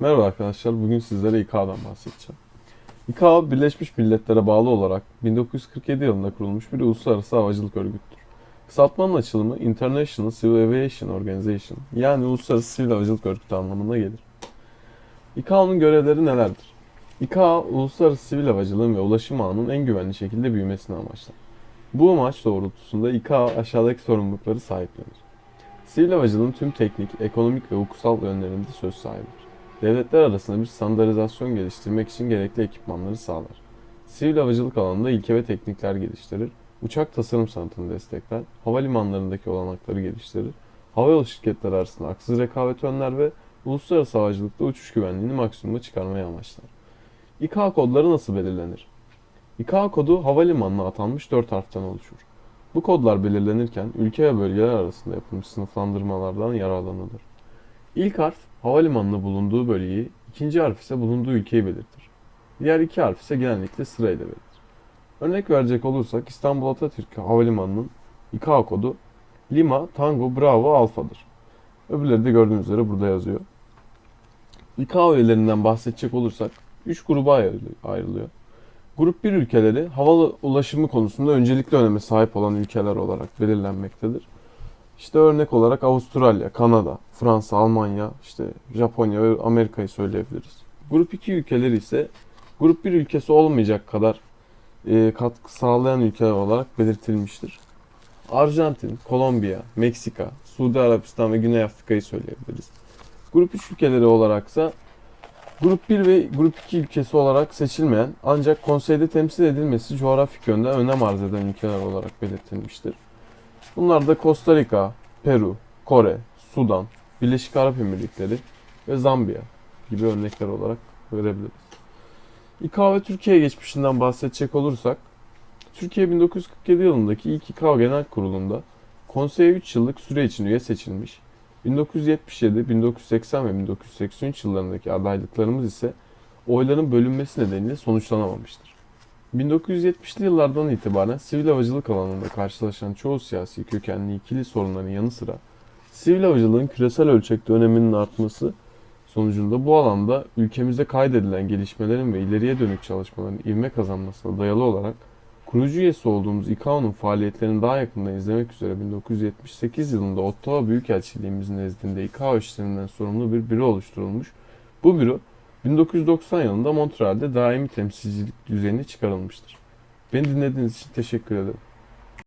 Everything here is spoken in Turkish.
Merhaba arkadaşlar, bugün sizlere İKA'dan bahsedeceğim. İKA, Birleşmiş Milletler'e bağlı olarak 1947 yılında kurulmuş bir uluslararası havacılık örgütüdür. Kısaltmanın açılımı International Civil Aviation Organization, yani Uluslararası Sivil Havacılık Örgütü anlamına gelir. İKA'nın görevleri nelerdir? İKA, uluslararası sivil havacılığın ve ulaşım ağının en güvenli şekilde büyümesini amaçlar. Bu amaç doğrultusunda İKA aşağıdaki sorumlulukları sahiplenir. Sivil havacılığın tüm teknik, ekonomik ve hukusal yönlerinde söz sahibidir. Devletler arasında bir standartizasyon geliştirmek için gerekli ekipmanları sağlar. Sivil havacılık alanında ilke ve teknikler geliştirir, uçak tasarım sanatını destekler, havalimanlarındaki olanakları geliştirir, havayolu şirketleri arasında haksız rekabet önler ve uluslararası havacılıkta uçuş güvenliğini maksimuma çıkarmayı amaçlar. İKA kodları nasıl belirlenir? İKA kodu havalimanına atanmış 4 harften oluşur. Bu kodlar belirlenirken ülke ve bölgeler arasında yapılmış sınıflandırmalardan yararlanılır. İlk harf havalimanının bulunduğu bölgeyi, ikinci harf ise bulunduğu ülkeyi belirtir. Diğer iki harf ise genellikle sırayla belirtir. Örnek verecek olursak İstanbul Atatürk Havalimanı'nın İKA kodu Lima Tango Bravo Alfa'dır. Öbürleri de gördüğünüz üzere burada yazıyor. İKA üyelerinden bahsedecek olursak 3 gruba ayrılıyor-. Grup 1 ülkeleri hava ulaşımı konusunda öncelikli öneme sahip olan ülkeler olarak belirlenmektedir. İşte örnek olarak Avustralya, Kanada, Fransa, Almanya, işte Japonya ve Amerika'yı söyleyebiliriz. Grup 2 ülkeleri ise grup 1 ülkesi olmayacak kadar e, katkı sağlayan ülkeler olarak belirtilmiştir. Arjantin, Kolombiya, Meksika, Suudi Arabistan ve Güney Afrika'yı söyleyebiliriz. Grup 3 ülkeleri olaraksa Grup 1 ve Grup 2 ülkesi olarak seçilmeyen ancak konseyde temsil edilmesi coğrafik yönden önem arz eden ülkeler olarak belirtilmiştir. Bunlar da Costa Rica, Peru, Kore, Sudan, Birleşik Arap Emirlikleri ve Zambiya gibi örnekler olarak verebiliriz. İKA ve Türkiye geçmişinden bahsedecek olursak, Türkiye 1947 yılındaki ilk İKA Genel Kurulu'nda konseye 3 yıllık süre için üye seçilmiş, 1977, 1980 ve 1983 yıllarındaki adaylıklarımız ise oyların bölünmesi nedeniyle sonuçlanamamıştır. 1970'li yıllardan itibaren sivil havacılık alanında karşılaşan çoğu siyasi kökenli ikili sorunların yanı sıra sivil havacılığın küresel ölçekte öneminin artması sonucunda bu alanda ülkemizde kaydedilen gelişmelerin ve ileriye dönük çalışmaların ivme kazanmasına dayalı olarak kurucu üyesi olduğumuz ICAO'nun faaliyetlerini daha yakından izlemek üzere 1978 yılında Ottawa Büyükelçiliğimizin nezdinde ICAO işlerinden sorumlu bir büro oluşturulmuş. Bu büro 1990 yılında Montreal'de daimi temsilcilik düzeyine çıkarılmıştır. Beni dinlediğiniz için teşekkür ederim.